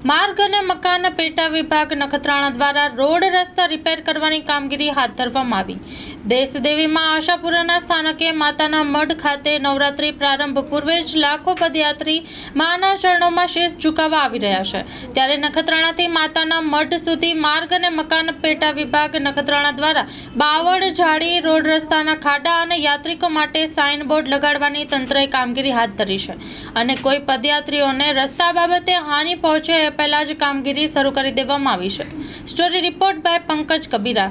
માર્ગ અને મકાન પેટા વિભાગ નખત્રાણા દ્વારા રોડ રસ્તા રિપેર કરવાની કામગીરી હાથ ધરવામાં આવી. દેશદેવીમાં આશાપુરાના સ્થાનકે માતાના મઢ ખાતે નવરાત્રી પ્રારંભ પૂર્વે જ લાખો પદયાત્રી માના ચરણોમાં શેષ ઝુકાવા આવી રહ્યા છે. ત્યારે નખત્રાણાથી માતાના મઢ સુધી માર્ગ અને મકાન પેટા વિભાગ નખત્રાણા દ્વારા બાવળ, ઝાડી, રોડ રસ્તાના ખાડા અને યાત્રિકો માટે સાઇન બોર્ડ લગાડવાની તંત્રએ કામગીરી હાથ ધરી છે. અને કોઈ પદયાત્રીઓને રસ્તા બાબતે હાનિ પહોંચે એ પહેલા જ કામગીરી શરૂ કરી દેવામાં આવી છે. Story report by Pankaj Kabira.